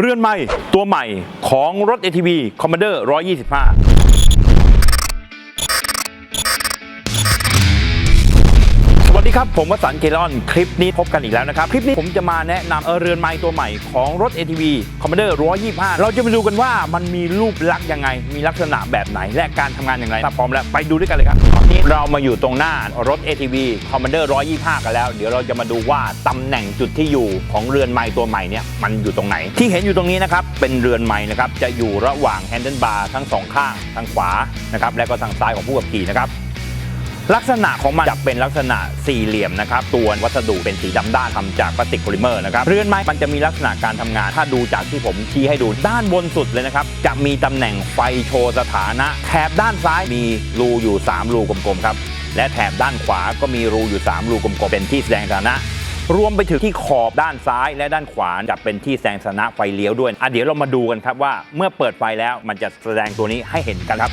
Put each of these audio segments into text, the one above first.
เรือนใหม่ตัวใหม่ของรถ ATV Commander 125 วัสดีครับ ผมวสันต์เคลอน คลิปนี้พบกันอีกแล้วนะครับ คลิปนี้ผมจะมาแนะนำเออเรือนไม้ตัวใหม่ของรถ ATV Commander 125 เราจะมาดูกันว่ามันมีรูปลักษณ์ยังไง มีลักษณะแบบไหน และการทำงานอย่างไรถ้าพร้อมแล้วไปดูด้วยกันเลยครับ ตอนนี้เรามาอยู่ตรงหน้ารถ ATV Commander 125 กันแล้ว เดี๋ยวเราจะมาดูว่าตำแหน่งจุดที่อยู่ของเรือนไม้ตัวใหม่เนี่ยมันอยู่ตรงไหน ที่เห็นอยู่ตรงนี้นะครับเป็นเรือนไม้นะครับจะอยู่ระหว่างแฮนเดิลบาร์ทั้งสองข้างทางขวานะครับและก็ทางซ้ายของผู้ขับขี่นะครับ ลักษณะของมันจะเป็นลักษณะสี่เหลี่ยมนะครับตัววัสดุเป็นสีดำด้านทำจากพลาสติกโพลิเมอร์นะครับเรือนไม้มันจะมีลักษณะการทำงาน ถ้าดูจากที่ผมชี้ให้ดูด้านบนสุดเลยนะครับ จะมีตำแหน่งไฟโชว์สถานะแถบด้านซ้ายมีรูอยู่ 3 รูกลมๆครับและแถบด้านขวาก็มีรูอยู่ 3 รูกลมๆเป็นที่แสดงสถานะ รวมไปถึงที่ขอบด้านซ้ายและด้านขวาจะเป็นที่แสดงสถานะไฟเลี้ยวด้วยอะเดี๋ยวเรามาดูกันครับว่าเมื่อเปิดไฟแล้วมันจะแสดงตัวนี้ให้เห็นกันครับ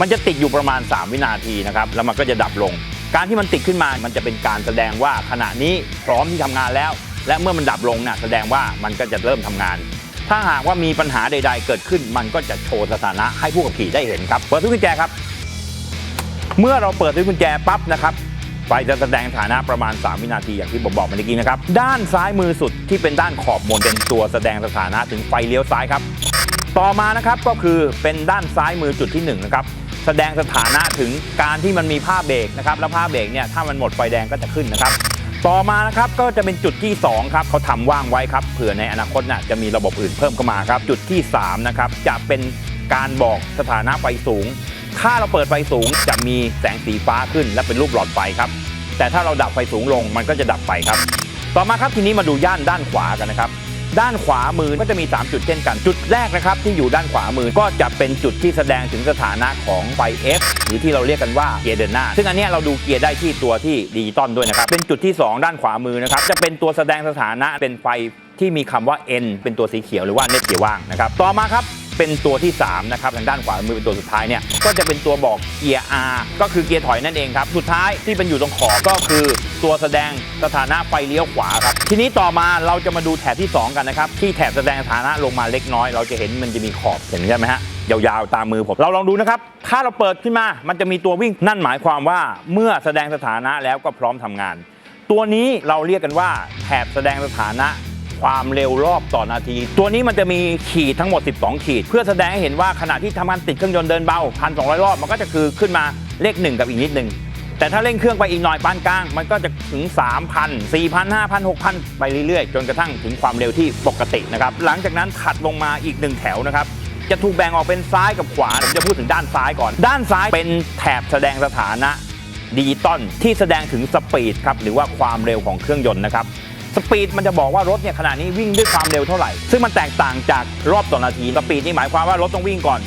มันจะติดอยู่ประมาณ 3 วินาทีนะครับแล้วมันก็จะดับลง การที่มันติดขึ้นมามันจะเป็นการแสดงว่าขณะนี้พร้อมที่ทำงานแล้ว และเมื่อมันดับลงน่ะแสดงว่ามันก็จะเริ่มทำงาน ถ้าหากว่ามีปัญหาใด ๆ เกิดขึ้น มันก็จะโชว์สถานะให้ผู้ขับขี่ได้เห็นครับเปิดทุกกุญแจครับ เมื่อเราเปิดด้วยกุญแจปั๊บนะครับไฟจะแสดงสถานะประมาณ 3 วินาทีอย่างที่ผมบอกเมื่อกี้นะครับ ด้านซ้ายมือสุดที่เป็นด้านขอบบนเป็นตัวแสดงสถานะถึงไฟเลี้ยวซ้ายครับ ต่อมานะครับก็คือเป็นด้านซ้ายมือจุดที่1นะครับ แสดงสถานะถึงการที่มันมีผ้าเบรกนะครับแล้วผ้าเบรกเนี่ยถ้ามันหมดไฟแดงก็จะขึ้นนะครับ ต่อมานะครับก็จะเป็นจุดที่2ครับเขาทำว่างไว้ครับเผื่อในอนาคตน่ะจะมีระบบอื่นเพิ่มเข้ามาครับจุดที่3นะครับจะเป็นการบอกสถานะไฟสูง ถ้าเราเปิดไฟสูงจะมีแสงสีฟ้าขึ้น และเป็นรูปหลอดไฟครับแต่ถ้าเราดับไฟสูงลงมันก็จะดับไฟครับ ต่อมาครับทีนี้มาดูย่านด้านขวากันนะครับ ด้านขวามือก็จะมี 3 จุดเช่นกัน จุดแรกนะครับที่อยู่ด้านขวามือก็จะเป็นจุดที่แสดงถึงสถานะของไฟ F หรือที่เราเรียกกันว่าเกียร์เดินหน้า ซึ่งอันนี้เราดูเกียร์ได้ที่ตัวที่ดิจิตอลด้วยนะครับ เป็นจุดที่ 2 ด้านขวามือนะครับ จะเป็นตัวแสดงสถานะเป็นไฟที่มีคำว่า N เป็นตัวสีเขียวหรือว่าเน็ตเกียร์ว่างนะครับ ต่อมาครับ เป็นตัวที่ 3 นะครับ ทางด้านขวามือเป็นตัวสุดท้ายเนี่ย ก็จะเป็นตัวบอกเกียร์ R ก็คือเกียร์ถอยนั่นเองครับ สุดท้ายที่เป็นอยู่ตรงขอบก็คือตัวแสดงสถานะไฟเลี้ยวขวาครับ ทีนี้ต่อมาเราจะมาดูแถบที่ 2 กันนะครับ ที่แถบแสดงสถานะลงมาเล็กน้อย เราจะเห็นมันจะมีขอบเห็นใช่ไหมฮะยาวๆ ตามมือผม เราลองดูนะครับ ถ้าเราเปิดขึ้นมา มันจะมีตัววิ่ง นั่นหมายความว่าเมื่อแสดงสถานะแล้วก็พร้อมทำงาน ตัวนี้เราเรียกกันว่าแถบแสดงสถานะ ความเร็วรอบต่อนาที ตัวนี้มันจะมีขีดทั้งหมด 12 ขีด เพื่อแสดงให้เห็นว่าขณะที่ทำงานติดเครื่องยนต์เดินเบา 1,200 รอบ มันก็จะคือขึ้นมาเลข1กับอีกนิดหนึ่งแต่ถ้าเร่งเครื่องไปอีกหน่อยปานกลาง มันก็จะถึง 3,000 4,000 5,000 6,000 ไปเรื่อยๆ จนกระทั่งถึงความเร็วที่ปกตินะครับ หลังจากนั้นถัดลงมาอีกหนึ่งแถวนะครับ จะถูกแบ่งออกเป็นซ้ายกับขวาผมจะพูดถึงด้านซ้ายก่อน ด้านซ้ายเป็นแถบแสดงสถานะดิจิตอลที่แสดงถึงสปีดครับหรือว่าความเร็วของเครื่องยนต์นะครับ สปีดมันจะบอกว่ารถเนี่ยขณะนี้วิ่งด้วยความเร็วเท่าไหร่ ซึ่งมันแตกต่างจากรอบต่อนาที สปีดนี่หมายความว่ารถต้องวิ่งก่อน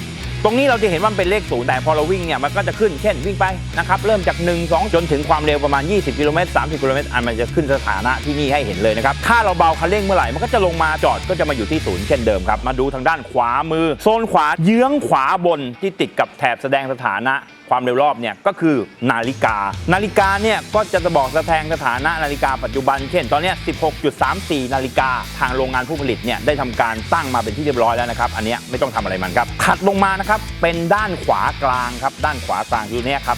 ตรงนี้เราจะเห็นว่าเป็นเลขศูนย์แต่พอเราวิ่งเนี่ยมันก็จะขึ้น เช่นวิ่งไปนะครับ เริ่มจาก 1 2 จนถึงความเร็วประมาณ 20 กิโลเมตร 30 กิโลเมตร อันมันจะขึ้นสถานะที่นี่ให้เห็นเลยนะครับ ถ้าเราเบาคันเร่งเมื่อไหร่ มันก็จะลงมาจอดก็จะมาอยู่ที่ศูนย์เช่นเดิมครับ มาดูทางด้านขวามือ โซนขวาเยื้องขวาบนที่ติดกับแถบแสดงสถานะ ความเร็วรอบเนี่ยก็คือนาฬิกา นาฬิกาเนี่ยก็จะบอกแสดงสถานะนาฬิกาปัจจุบัน เช่นตอนนี้16.34 นาฬิกาทางโรงงานผู้ผลิตเนี่ยได้ทำการตั้งมาเป็นที่เรียบร้อยแล้วนะครับ อันนี้ไม่ต้องทำอะไรมันครับถัดลงมานะครับเป็นด้านขวากลางครับด้านขวากลางอยู่เนี่ยครับ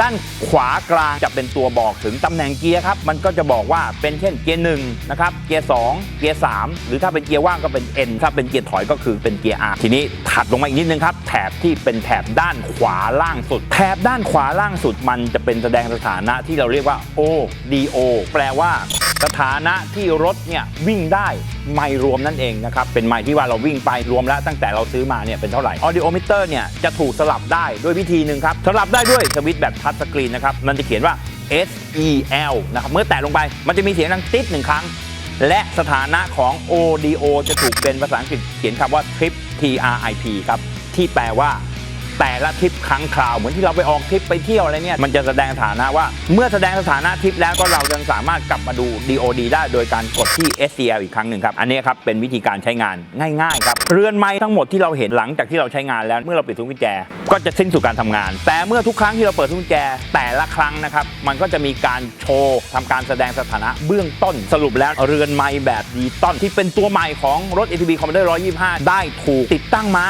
ด้านขวากลางจะเป็นตัวบอกถึงตำแหน่งเกียร์ครับ มันก็จะบอกว่าเป็นเช่นเกียร์หนึ่งนะครับ เกียร์สองเกียร์สามหรือถ้าเป็นเกียร์ว่างก็เป็น N ถ้าเป็นเกียร์ถอยก็คือเป็นเกียร์ R ทีนี้ถัดลงมาอีกนิดนึงครับ แถบที่เป็นแถบด้านขวาล่างสุด แถบด้านขวาล่างสุด มันจะเป็นแสดงสถานะที่เราเรียกว่า ODO แปลว่าสถานะที่รถเนี่ยวิ่งได้ไม่รวมนั่นเองนะครับเป็นไม่ที่ว่าเราวิ่งไปรวมแล้วตั้งแต่เราซื้อมาเนี่ยเป็นเท่าไหร่ Audiometer เนี่ยจะถูกสลับได้ด้วยวิธีหนึ่งครับสลับได้ด้วยสวิตช์แบบทัชสกรีนนะครับ มันจะเขียนว่า SEL นะครับ เมื่อแตะลงไป มันจะมีเสียงดังติ๊ดหนึ่งครั้ง และสถานะของ ODO จะถูกเป็นภาษาอังกฤษเขียนคำว่า Trip TRIP ครับ ที่แปลว่า แต่ละทริปครั้งคราวเหมือนที่เราไปออกทริปไปเที่ยวอะไรเนี่ยมันจะแสดงสถานะว่า เมื่อแสดงสถานะทริปแล้วก็เรายังสามารถกลับมาดู DOD ได้โดยการกดที่ SCL อีกครั้งหนึ่งครับ อันนี้ครับเป็นวิธีการใช้งานง่ายๆครับเรือนไม้ทั้งหมดที่เราเห็นหลังจากที่เราใช้งานแล้วเมื่อเราปิดทุกกุญแจ ก็จะสิ้นสู่การทำงาน แต่เมื่อทุกครั้งที่เราเปิดทุกกุญแจแต่ละครั้งนะครับมันก็จะมีการโชว์ทำการแสดงสถานะเบื้องต้นสรุปแล้วเรือนไม้แบบดิจิตอลที่เป็นตัวใหม่ของรถ ATV Commander 125 ได้ถูกติดตั้งมา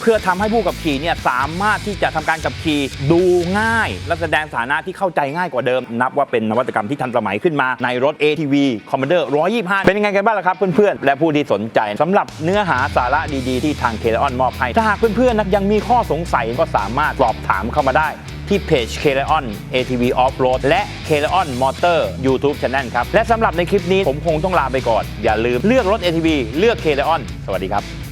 เพื่อทำให้ผู้ขับขี่เนี่ยสามารถที่จะทำการขับขี่ดูง่าย และแสดงสถานะที่เข้าใจง่ายกว่าเดิม นับว่าเป็นนวัตกรรมที่ทันสมัยขึ้นมาในรถ ATV Commander 125 เป็นยังไงกันบ้างล่ะครับเพื่อนๆ และผู้ที่สนใจสำหรับเนื้อหาสาระดีๆ ที่ทางเคเลออนมอบให้ถ้าหากเพื่อนๆนะยังมีข้อสงสัยก็สามารถสอบถามเข้ามาได้ที่เพจ k l e o n ATV Off-Road และ k l e o n Motor YouTube Channel ครับ และสำหรับในคลิปนี้ผมคงต้องลาไปก่อน อย่าลืมเลือกรถ ATV เลือก k l e o n สวัสดีครับ